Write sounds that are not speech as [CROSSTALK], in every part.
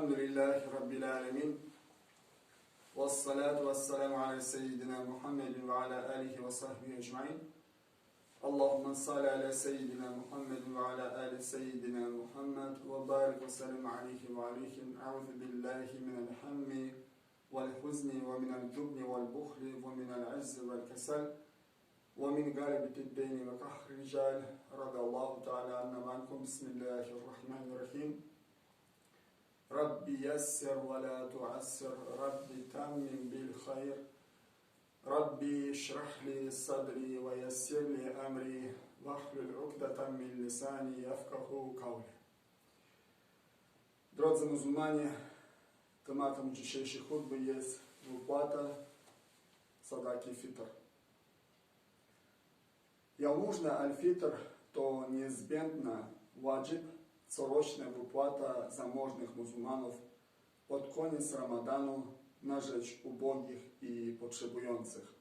الحمد لله رب العالمين والصلاة والسلام على سيدنا محمد وعلى آله وصحبه أجمعين. اللهم صل على سيدنا محمد وعلى آل سيدنا محمد وبارك وسلم عليه وعليهم أعوذ بالله من الهم والحزن ومن الجبن والبخل ومن العز والكسل ومن غلبة الدين وقهر الرجال رضي الله تعالى عنا معكم بسم الله الرحمن الرحيم. رب يسر ولا تعسر رب تمم بالخير ربي اشرح لي صدري ويسر لي أمري واحلل عقدة من لساني يفقه قولي Drodzy muzułmanie, tematem dzisiejszej chutby jest wypłata sadaki fitr. Jałmużna al-fitr to niezbędna wajib, coroczna wypłata zamożnych muzułmanów pod koniec ramadanu na rzecz ubogich i potrzebujących.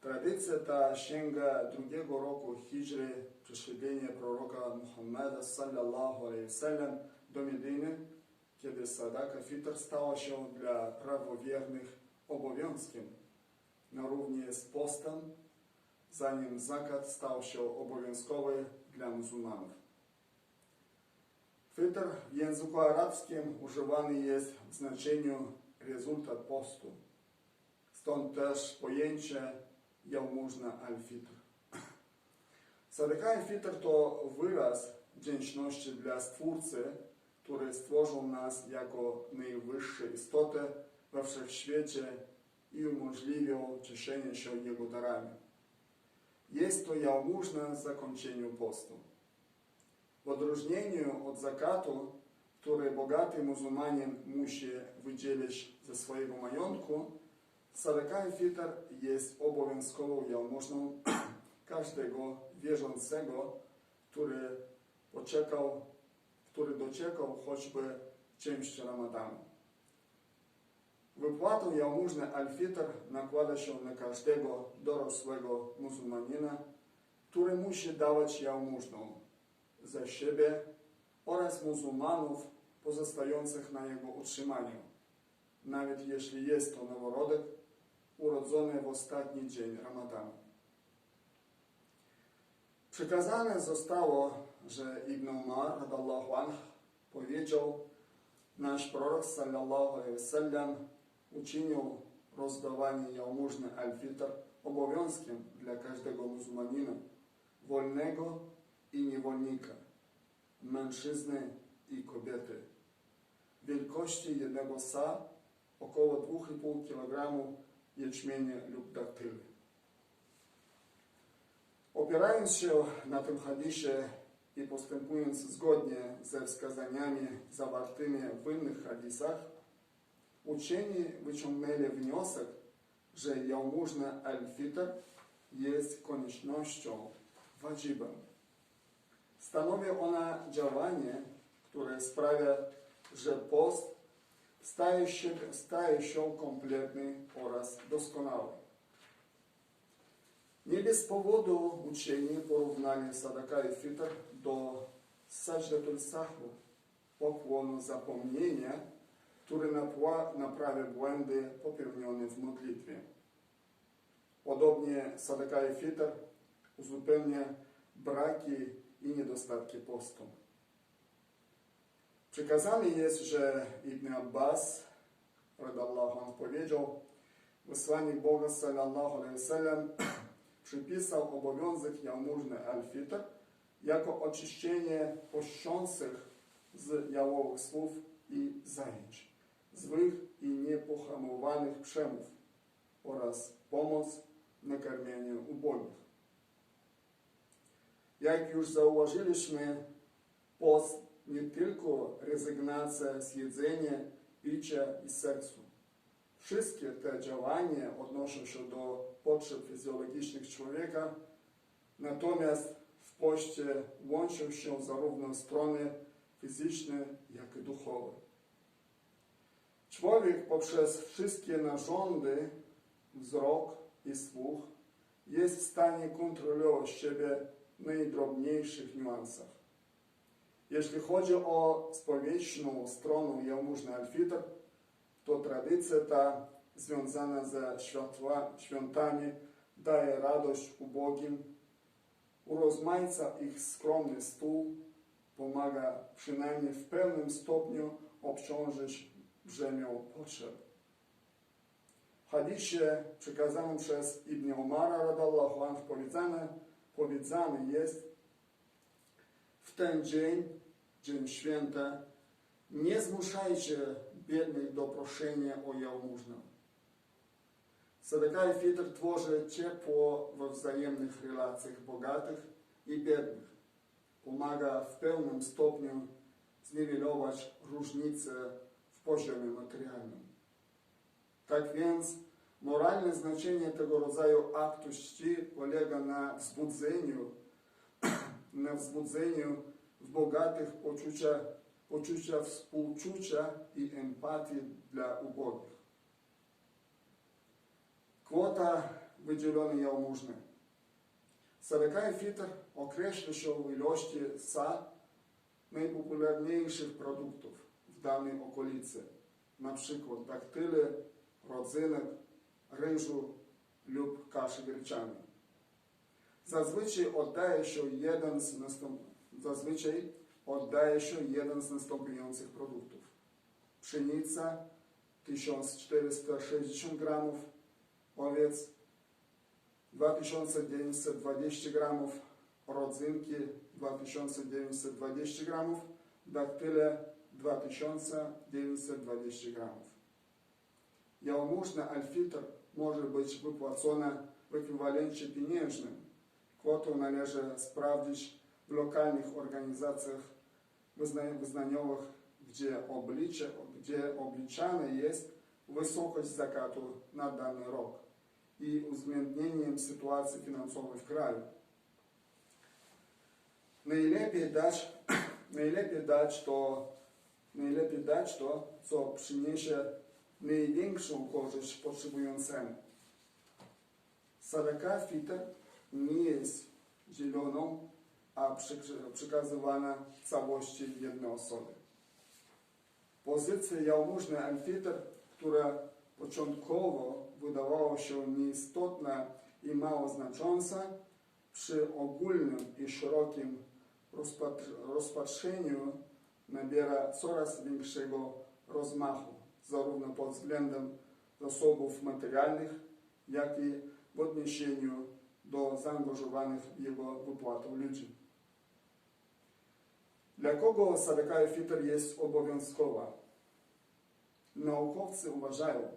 Tradycja ta sięga drugiego roku hijry, przesiedlenia proroka Muhammada sallallahu alaihi wasallam do Medyny, kiedy sadaka fitr stała się dla prawowiernych obowiązkiem, na równie z postem, zanim zakat stał się obowiązkowy dla muzułmanów. Fitr w języku arabskim używany jest w znaczeniu rezultat postu. Stąd też pojęcie jałmużna al-fitr. [CLEARS THROAT] Sadaka al-fitr to wyraz wdzięczności dla Stwórcy, który stworzył nas jako najwyższe istoty we wszechświecie i umożliwił cieszenie się Jego darami. Jest to jałmużna zakończeniu postu. W odróżnieniu od zakatu, który bogaty muzułmanin musi wydzielić ze swojego majątku, sadaka fitr jest obowiązkową jałmużną [CLEARS THROAT] każdego wierzącego, który poczekał, który dociekał choćby części ramadanu. Wypłatę jałmużny al-fitr nakłada się na każdego dorosłego muzułmanina, który musi dawać jałmużną za siebie oraz muzułmanów pozostających na jego utrzymaniu, nawet jeśli jest to noworodek urodzony w ostatni dzień Ramadanu. Przekazane zostało, że Ibn Umar radallahu anh powiedział, nasz prorok sallallahu alaihi wasallam uczynił rozdawanie jałmużny al-fitr obowiązkiem dla każdego muzułmanina, wolnego i niewolnika, mężczyzny i kobiety, wielkości jednego sa około 2,5 kg jęczmienia lub daktyli. Opierając się na tym hadisie i postępując zgodnie ze wskazaniami zawartymi w innych hadisach, uczeni wyciągnęli wniosek, że jałmużna al-fitr jest koniecznością, wajibem. Stanowi ona działanie, które sprawia, że post staje się, staje się kompletny oraz doskonały. Nie bez powodu uczeni porównali sadaka i fitr do sajdatul sahwu, pokłonu zapomnienia, który naprawia błędy popełnione w modlitwie. Podobnie sadaka i fitr uzupełnia braki i niedostatki postu. Przekazane jest, że Ibn Abbas radallahu anhu powiedział, wysłannik Boga sallallahu alaihi wasallam [CLEARS THROAT] przypisał obowiązek jałmużny al-fitr jako oczyszczenie poszczących z jałowych słów i zajęć, złych i niepohamowanych przemów oraz pomoc na karmienie ubogich. Jak już zauważyliśmy, post nie tylko rezygnacja z jedzenia, picia i seksu. Wszystkie te działania odnoszą się do potrzeb fizjologicznych człowieka, natomiast w poście łączą się zarówno strony fizyczne, jak i duchowe. Człowiek poprzez wszystkie narządy, wzrok i słuch, jest w stanie kontrolować siebie najdrobniejszych niuansach. Jeśli chodzi o społeczną stronę jałmużny alfitr, to tradycja ta związana ze światła, świętami daje radość ubogim, urozmaica ich skromny stół, pomaga przynajmniej w pewnym stopniu obciążyć brzemią potrzeb. W hadisie przekazanym przez Ibn Umara radallahu anhu powiedziane, powiedziane jest w ten dzień, dzień święty, nie zmuszajcie biednych do proszenia o jałmużnę. Sadaka i fitr tworzy ciepło we wzajemnych relacjach bogatych i biednych. Pomaga w pełnym stopniu zniwelować różnice w poziomie materialnym. Tak więc moralne znaczenie tego rodzaju aktu czci polega na wzbudzeniu, [CLEARS THROAT] na wzbudzeniu w bogatych poczucia, poczucia współczucia i empatii dla ubogich. Kwota wydzielonej jałmużny. Sadaka i fitr określa się w ilości sa najpopularniejszych produktów w danej okolicy, na przykład daktyle, rodzynek, ryżu lub kaszy gryczanej. Zazwyczaj oddaje się jeden z następ... zazwyczaj oddaje się jeden z następujących produktów. Pszenica 1460 gramów, owiec 2920 gramów, rodzynki 2920 gramów, daktyle 2920 gramów. Jałmużna alfitr w ekwiwalencie pieniężnym. Kwotę należy sprawdzić w lokalnych organizacjach wyzna- wyznaniowych, gdzie, oblicze, gdzie obliczana jest wysokość zakatu na dany rok i uwzględnieniem sytuacji finansowej w kraju. Najlepiej dać, najlepiej dać to, najlepiej dać to, co przyniesie największą korzyść potrzebującemu. Sadaka fitr nie jest zieloną, a przekazywana całości jednej osoby. Pozycja jałmużny alfitr, która początkowo wydawała się nieistotna i mało znacząca, przy ogólnym i szerokim rozpatr- rozpatrzeniu nabiera coraz większego rozmachu, zarówno pod względem zasobów materialnych, jak i w odniesieniu do zaangażowanych w jego wypłatę ludzi. Dla kogo sadaka i fitr jest obowiązkowa? Naukowcy uważają,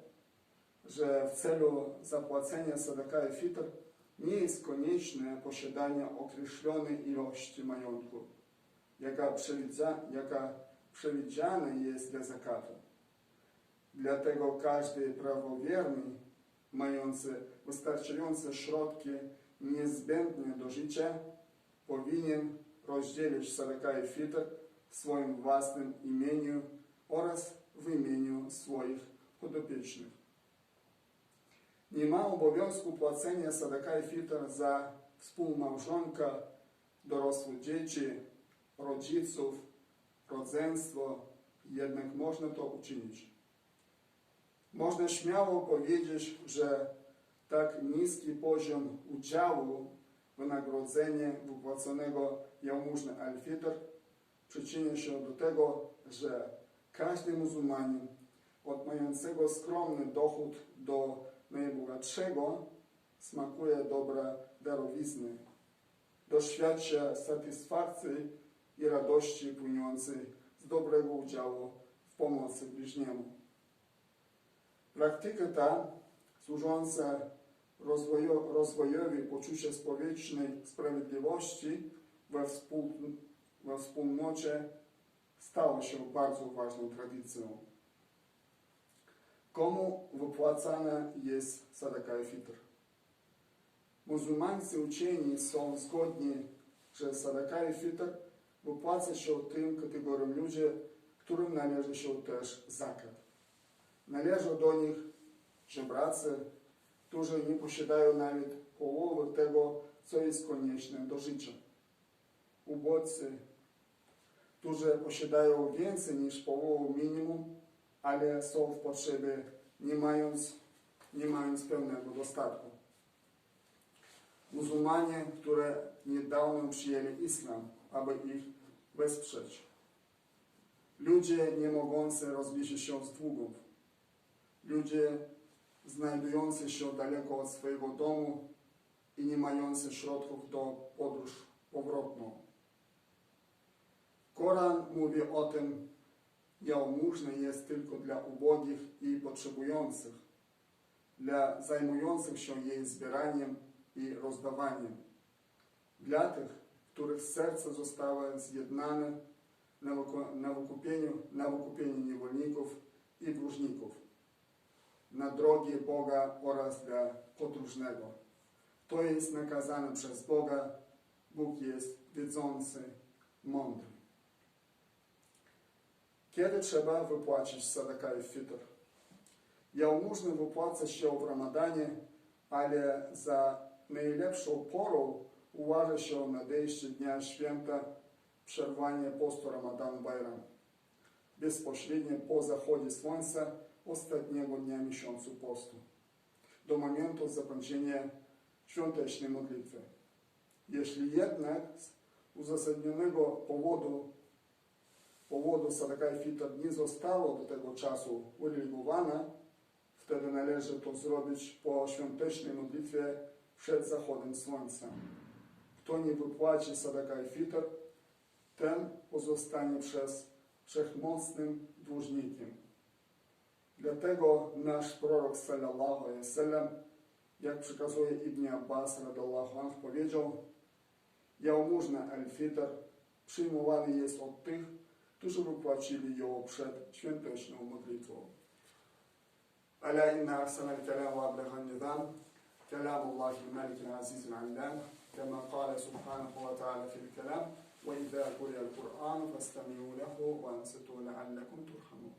że w celu zapłacenia sadaka i fitr nie jest konieczne posiadanie określonej ilości majątku, jaka, przewidziana jest dla zakatu. Dlatego każdy prawowierny, mający wystarczające środki niezbędne do życia, powinien rozdzielić sadaka i fitr w swoim własnym imieniu oraz w imieniu swoich podopiecznych. Nie ma obowiązku płacenia sadaka i fitr za współmałżonka, dorosłe dzieci, rodziców, rodzeństwo, jednak można to uczynić. Można śmiało powiedzieć, że tak niski poziom udziału wynagrodzenia wypłaconego jałmużny al-fitr przyczynia się do tego, że każdy muzułmanin od mającego skromny dochód do najbogatszego smakuje dobra darowizny. Doświadcza satysfakcji i radości płynącej z dobrego udziału w pomocy bliźniemu. Praktyka ta, służąca rozwojo, rozwojowi poczucia społecznej sprawiedliwości we, współ, we wspólnocie, stała się bardzo ważną tradycją. Komu wypłacana jest sadaka fitr? Muzułmańscy uczeni są zgodni, że sadaka fitr wypłaca się tym kategoriom ludzi, którym należy się też zakat. Należą do nich żebracy, którzy nie posiadają nawet połowy tego, co jest konieczne do życia. Ubodzy, którzy posiadają więcej niż połowę minimum, ale są w potrzebie, nie mając, nie mając pełnego dostatku. Muzułmanie, które niedawno przyjęli islam, aby ich wesprzeć. Ludzie nie mogący rozliczyć się z długów. Ludzie znajdujący się daleko od swojego domu i nie mający środków do podróż powrotną. Koran mówi o tym, jałmużny jest tylko dla ubogich i potrzebujących, dla zajmujących się jej zbieraniem i rozdawaniem, dla tych, których serce zostało zjednane na wykupieniu, na wykupieniu niewolników i dłużników, na drogi Boga oraz dla podróżnego. To jest nakazane przez Boga. Bóg jest wiedzący, mądry. Kiedy trzeba wypłacić sadaka i fitr? Jałmużny wypłaca się w Ramadanie, ale za najlepszą porą uważa się nadejście Dnia Święta, przerwanie postu Ramadanu Bajram. Bezpośrednio po zachodzie słońca ostatniego dnia miesiącu postu, do momentu zakończenia świątecznej modlitwy. Jeśli jednak z uzasadnionego powodu powodu sadaka i fitr nie zostało do tego czasu uregulowane, wtedy należy to zrobić po świątecznej modlitwie przed zachodem słońca. Kto nie wypłaci sadaka i fitr, ten pozostanie przez wszechmocnym dłużnikiem. Dlatego nasz prorok sallallahu alaihi wasallam, jak przekazuje Ibn Abbas radallahu anhu, powiedział Jałmużna al-fitr przyjmowany jest od tych, którzy wypłacili ją przed świąteczną modlitwą. ألا إن أحسن الكلام وأبلغ النظام كلام الله الملك العزيز العلام كما قال سبحانه وتعالى في الكلام وإذا قرئ القرآن فاستمعوا له وأنصتوا لعلكم ترحمون